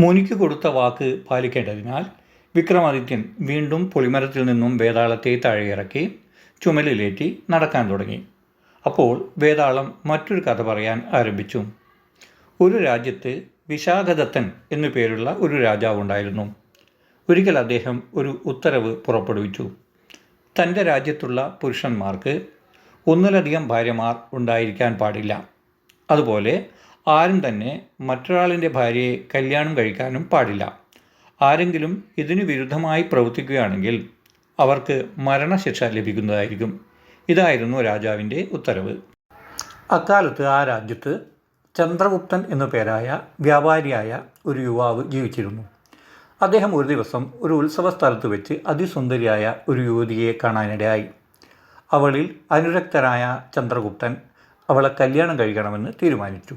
മുനിക്ക് കൊടുത്ത വാക്ക് പാലിക്കേണ്ടതിനാൽ വിക്രമാദിത്യൻ വീണ്ടും പൊളിമരത്തിൽ നിന്നും വേതാളത്തെ താഴെയിറക്കി ചുമലിലേറ്റി നടക്കാൻ തുടങ്ങി. അപ്പോൾ വേതാളം മറ്റൊരു കഥ പറയാൻ ആരംഭിച്ചു. ഒരു രാജ്യത്ത് വിശാഖദത്തൻ എന്നു പേരുള്ള ഒരു രാജാവുണ്ടായിരുന്നു ഒരിക്കൽ അദ്ദേഹം ഒരു ഉത്തരവ് പുറപ്പെടുവിച്ചു. തന്റെ രാജ്യത്തുള്ള പുരുഷന്മാർക്ക് ഒന്നിലധികം ഭാര്യമാർ ഉണ്ടായിരിക്കാൻ പാടില്ല. അതുപോലെ ആരും തന്നെ മറ്റൊരാളിന്റെ ഭാര്യയെ കല്യാണം കഴിക്കാനും പാടില്ല. ആരെങ്കിലും ഇതിനു വിരുദ്ധമായി പ്രവർത്തിക്കുകയാണെങ്കിൽ അവർക്ക് മരണശിക്ഷ ലഭിക്കുന്നതായിരിക്കും. ഇതായിരുന്നു രാജാവിന്റെ ഉത്തരവ്. അക്കാലത്ത് ആ രാജ്യത്ത് ചന്ദ്രഗുപ്തൻ എന്നു പേരായ വ്യാപാരിയായ ഒരു യുവാവ് ജീവിച്ചിരുന്നു. അദ്ദേഹം ഒരു ദിവസം ഒരു ഉത്സവ സ്ഥലത്ത് വെച്ച് അതിസുന്ദരിയായ ഒരു യുവതിയെ കാണാനിടയായി. അവളിൽ അനുരക്തനായ ചന്ദ്രഗുപ്തൻ അവളെ കല്യാണം കഴിക്കണമെന്ന് തീരുമാനിച്ചു.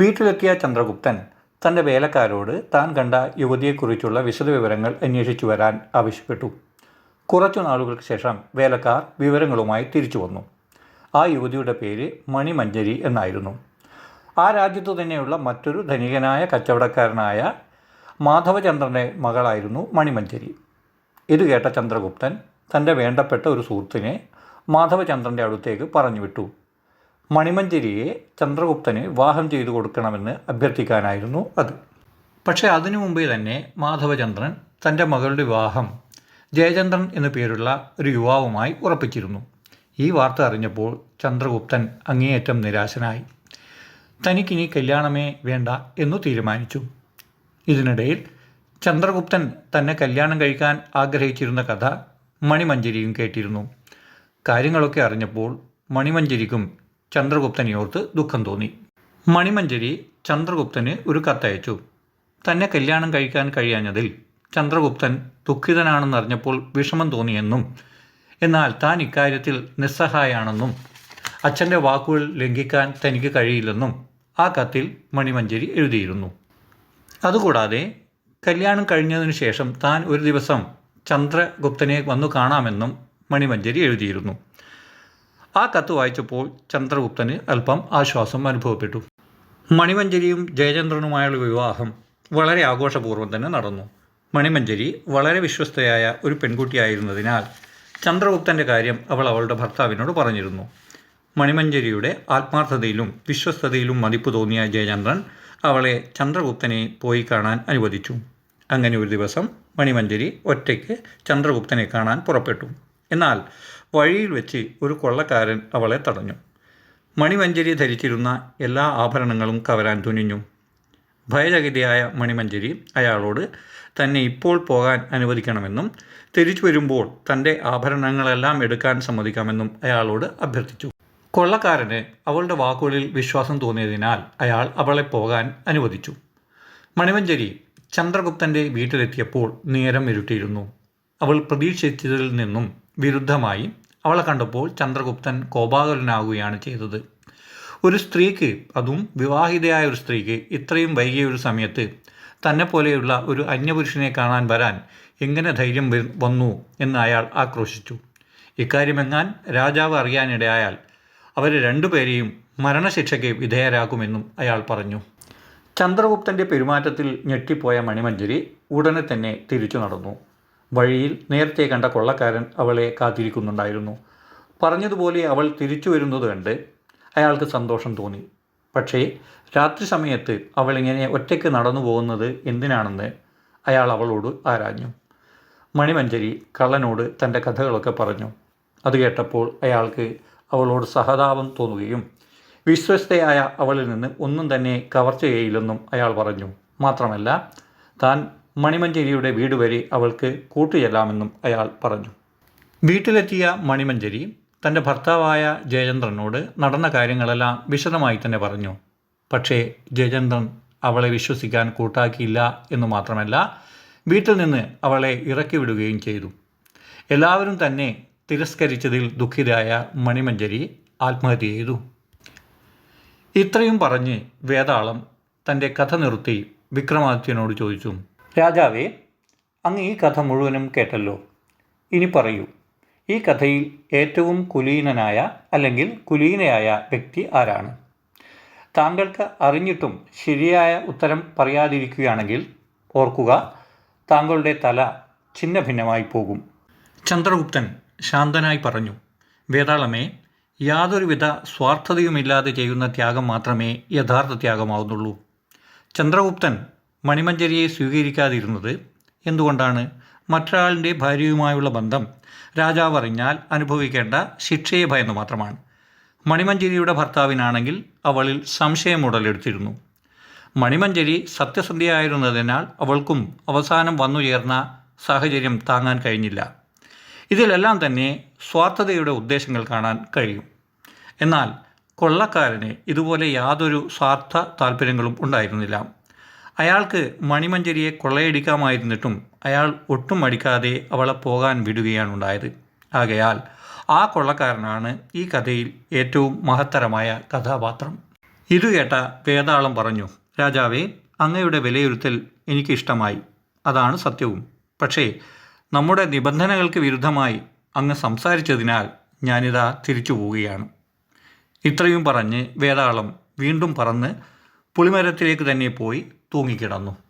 വീട്ടിലെത്തിയ ചന്ദ്രഗുപ്തൻ തന്റെ വേലക്കാരോട് താൻ കണ്ട യുവതിയെക്കുറിച്ചുള്ള വിശദവിവരങ്ങൾ അന്വേഷിച്ചു വരാൻ ആവശ്യപ്പെട്ടു. കുറച്ചു നാളുകൾക്ക് ശേഷം വേലക്കാർ വിവരങ്ങളുമായി തിരിച്ചു വന്നു. ആ യുവതിയുടെ പേര് മണിമഞ്ജരി എന്നായിരുന്നു. ആ രാജ്യത്തു തന്നെയുള്ള മറ്റൊരു ധനികനായ കച്ചവടക്കാരനായ മാധവചന്ദ്രന്റെ മകളായിരുന്നു മണിമഞ്ജരി ഇത് കേട്ട ചന്ദ്രഗുപ്തൻ തന്റെ വേണ്ടപ്പെട്ട ഒരു സുഹൃത്തിനെ മാധവചന്ദ്രന്റെ അടുത്തേക്ക് പറഞ്ഞു വിട്ടു മണിമഞ്ജരിയെ ചന്ദ്രഗുപ്തന് വിവാഹം ചെയ്തു കൊടുക്കണമെന്ന് അഭ്യർത്ഥിക്കാനായിരുന്നു അത്. പക്ഷേ അതിനു മുമ്പേ തന്നെ മാധവചന്ദ്രൻ തന്റെ മകളുടെ വിവാഹം ജയചന്ദ്രൻ എന്നു പേരുള്ള ഒരു യുവാവുമായി ഉറപ്പിച്ചിരുന്നു. ഈ വാർത്ത അറിഞ്ഞപ്പോൾ ചന്ദ്രഗുപ്തൻ അങ്ങേയറ്റം നിരാശനായി. തനിക്കിനി കല്യാണമേ വേണ്ട എന്നു തീരുമാനിച്ചു. ഇതിനിടയിൽ ചന്ദ്രഗുപ്തൻ തന്നെ കല്യാണം കഴിക്കാൻ ആഗ്രഹിച്ചിരുന്ന കഥ മണിമഞ്ജരിയും കേട്ടിരുന്നു. കാര്യങ്ങളൊക്കെ അറിഞ്ഞപ്പോൾ മണിമഞ്ജരിക്കും ചന്ദ്രഗുപ്തനെയോർത്ത് ദുഃഖം തോന്നി. മണിമഞ്ജരി ചന്ദ്രഗുപ്തന് ഒരു കത്തയച്ചു. തന്നെ കല്യാണം കഴിക്കാൻ കഴിയാഞ്ഞതിൽ ചന്ദ്രഗുപ്തൻ ദുഃഖിതനാണെന്നറിഞ്ഞപ്പോൾ വിഷമം തോന്നിയെന്നും എന്നാൽ താൻ ഇക്കാര്യത്തിൽ നിസ്സഹായാണെന്നും അച്ഛന്റെ വാക്കുകൾ ലംഘിക്കാൻ തനിക്ക് കഴിയില്ലെന്നും ആ കത്തിൽ മണിമഞ്ജരി എഴുതിയിരുന്നു. അതുകൂടാതെ കല്യാണം കഴിഞ്ഞതിനു ശേഷം താൻ ഒരു ദിവസം ചന്ദ്രഗുപ്തനെ വന്നു കാണാമെന്നും മണിമഞ്ജരി എഴുതിയിരുന്നു. ആ കത്ത് വായിച്ചപ്പോൾ ചന്ദ്രഗുപ്തന് അല്പം ആശ്വാസം അനുഭവപ്പെട്ടു. മണിമഞ്ജരിയും ജയചന്ദ്രനുമായുള്ള വിവാഹം വളരെ ആഘോഷപൂർവം തന്നെ നടന്നു. മണിമഞ്ജരി വളരെ വിശ്വസ്തയായ ഒരു പെൺകുട്ടിയായിരുന്നതിനാൽ ചന്ദ്രഗുപ്തന്റെ കാര്യം അവൾ അവളുടെ ഭർത്താവിനോട് പറഞ്ഞിരുന്നു. മണിമഞ്ജരിയുടെ ആത്മാർത്ഥതയിലും വിശ്വസ്തതയിലും മതിപ്പ് തോന്നിയ ജയചന്ദ്രൻ അവളെ ചന്ദ്രഗുപ്തനെ പോയി കാണാൻ അനുവദിച്ചു. അങ്ങനെ ഒരു ദിവസം മണിമഞ്ജരി ഒറ്റയ്ക്ക് ചന്ദ്രഗുപ്തനെ കാണാൻ പുറപ്പെട്ടു. എന്നാൽ വഴിയിൽ വെച്ച് ഒരു കൊള്ളക്കാരൻ അവളെ തടഞ്ഞു. മണിമഞ്ചരി ധരിച്ചിരുന്ന എല്ലാ ആഭരണങ്ങളും കവരാൻ തുനിഞ്ഞു. ഭയചകിതയായ മണിമഞ്ചരി അയാളോട് തന്നെ ഇപ്പോൾ പോകാൻ അനുവദിക്കണമെന്നും തിരിച്ചു വരുമ്പോൾ തന്റെ ആഭരണങ്ങളെല്ലാം എടുക്കാൻ സമ്മതിക്കാമെന്നും അയാളോട് അഭ്യർത്ഥിച്ചു. കൊള്ളക്കാരന് അവളുടെ വാക്കുകളിൽ വിശ്വാസം തോന്നിയതിനാൽ അയാൾ അവളെ പോകാൻ അനുവദിച്ചു. മണിമഞ്ചരി ചന്ദ്രഗുപ്തന്റെ വീട്ടിലെത്തിയപ്പോൾ നേരം ഇരുട്ടിയിരുന്നു. അവൾ പ്രതീക്ഷിച്ചതിൽ നിന്നും വിരുദ്ധമായി അവളെ കണ്ടപ്പോൾ ചന്ദ്രഗുപ്തൻ കോപാകുലനാവുകയാണ് ചെയ്തത്. ഒരു സ്ത്രീക്ക് അതും വിവാഹിതയായ ഒരു സ്ത്രീക്ക് ഇത്രയും വൈകിയ ഒരു സമയത്ത് തന്നെ പോലെയുള്ള ഒരു അന്യപുരുഷനെ കാണാൻ വരാൻ എങ്ങനെ ധൈര്യം വന്നു എന്ന് അയാൾ ആക്രോശിച്ചു. ഇക്കാര്യമെങ്ങാൻ രാജാവ് അറിയാനിടയായാൽ അവരെ രണ്ടുപേരെയും മരണശിക്ഷയ്ക്ക് വിധേയരാക്കുമെന്നും അയാൾ പറഞ്ഞു. ചന്ദ്രഗുപ്തന്റെ പെരുമാറ്റത്തിൽ ഞെട്ടിപ്പോയ മണിമഞ്ജരി ഉടനെ തന്നെ തിരിച്ചു നടന്നു. വഴിയിൽ നേരത്തെ കണ്ട കൊള്ളക്കാരൻ അവളെ കാത്തിരിക്കുന്നുണ്ടായിരുന്നു. പറഞ്ഞതുപോലെ അവൾ തിരിച്ചു വരുന്നത് കണ്ട് അയാൾക്ക് സന്തോഷം തോന്നി. പക്ഷേ രാത്രി സമയത്ത് അവൾ ഇങ്ങനെ ഒറ്റയ്ക്ക് നടന്നു പോകുന്നത് എന്തിനാണെന്ന് അയാൾ അവളോട് ആരാഞ്ഞു. മണിമഞ്ചരി കള്ളനോട് തന്റെ കഥകളൊക്കെ പറഞ്ഞു. അത് കേട്ടപ്പോൾ അയാൾക്ക് അവളോട് സഹതാപം തോന്നുകയും വിശ്വസ്തയായ അവളിൽ നിന്ന് ഒന്നും തന്നെ കവർച്ചയില്ലെന്നും അയാൾ പറഞ്ഞു. മാത്രമല്ല താൻ മണിമഞ്ജരിയുടെ വീട് വരെ അവൾക്ക് കൂട്ടുചെല്ലാമെന്നും അയാൾ പറഞ്ഞു. വീട്ടിലെത്തിയ മണിമഞ്ചേരി തന്റെ ഭർത്താവായ ജയചന്ദ്രനോട് നടന്ന കാര്യങ്ങളെല്ലാം വിശദമായി തന്നെ പറഞ്ഞു. പക്ഷേ ജയചന്ദ്രൻ അവളെ വിശ്വസിക്കാൻ കൂട്ടാക്കിയില്ല എന്ന് മാത്രമല്ല വീട്ടിൽ നിന്ന് അവളെ ഇറക്കി വിടുകയും ചെയ്തു. എല്ലാവരും തന്നെ തിരസ്കരിച്ചതിൽ ദുഃഖിതയായ മണിമഞ്ചരി ആത്മഹത്യ ചെയ്തു. ഇത്രയും പറഞ്ഞ് വേതാളം തന്റെ കഥ നിർത്തി വിക്രമാദിത്യനോട് ചോദിച്ചു. രാജാവേ അങ്ങ് ഈ കഥ മുഴുവനും കേട്ടല്ലോ. ഇനി പറയൂ ഈ കഥയിൽ ഏറ്റവും കുലീനനായ അല്ലെങ്കിൽ കുലീനയായ വ്യക്തി ആരാണ്? താങ്കൾക്ക് അറിഞ്ഞിട്ടും ശരിയായ ഉത്തരം പറയാതിരിക്കുകയാണെങ്കിൽ ഓർക്കുക താങ്കളുടെ തല ഛിന്ന ഭിന്നമായി പോകും. ചന്ദ്രഗുപ്തൻ ശാന്തനായി പറഞ്ഞു വേതാളമേ യാതൊരുവിധ സ്വാർത്ഥതയുമില്ലാതെ ചെയ്യുന്ന ത്യാഗം മാത്രമേ യഥാർത്ഥ ത്യാഗമാവുന്നുള്ളൂ. ചന്ദ്രഗുപ്തൻ മണിമഞ്ചരിയെ സ്വീകരിക്കാതിരുന്നത് എന്തുകൊണ്ടാണ്? മറ്റൊരാളിന്റെ ഭാര്യയുമായുള്ള ബന്ധം രാജാവ് അറിഞ്ഞാൽ അനുഭവിക്കേണ്ട ശിക്ഷയെ ഭയന്നു മാത്രമാണ്. മണിമഞ്ചരിയുടെ ഭർത്താവിനാണെങ്കിൽ അവളിൽ സംശയം ഉടലെടുത്തിരുന്നു. മണിമഞ്ചരി സത്യസന്ധിയായിരുന്നതിനാൽ അവൾക്കും അവസാനം വന്നു ചേർന്ന സാഹചര്യം താങ്ങാൻ കഴിഞ്ഞില്ല. ഇതിലെല്ലാം തന്നെ സ്വാർത്ഥതയുടെ ഉദ്ദേശങ്ങൾ കാണാൻ കഴിയും. എന്നാൽ കൊള്ളക്കാരന് ഇതുപോലെ യാതൊരു സ്വാർത്ഥ താല്പര്യങ്ങളും ഉണ്ടായിരുന്നില്ല. അയാൾക്ക് മണിമഞ്ചരിയെ കൊള്ളയടിക്കാമായിരുന്നിട്ടും അയാൾ ഒട്ടും മടിക്കാതെ അവളെ പോകാൻ വിടുകയാണ് ഉണ്ടായത് ആകയാൽ ആ കൊള്ളക്കാരനാണ് ഈ കഥയിൽ ഏറ്റവും മഹത്തരമായ കഥാപാത്രം. ഇത് കേട്ട വേതാളം പറഞ്ഞു രാജാവേ അങ്ങയുടെ വിലയിരുത്തൽ എനിക്കിഷ്ടമായി അതാണ് സത്യവും. പക്ഷേ നമ്മുടെ നിബന്ധനകൾക്ക് വിരുദ്ധമായി അങ്ങ് സംസാരിച്ചതിനാൽ ഞാനിതാ തിരിച്ചു പോവുകയാണ്. ഇത്രയും പറഞ്ഞ് വേതാളം വീണ്ടും പറന്ന് പുളിമരത്തിലേക്ക് തന്നെ പോയി. തൂങ്ങിക്കിടന്നു.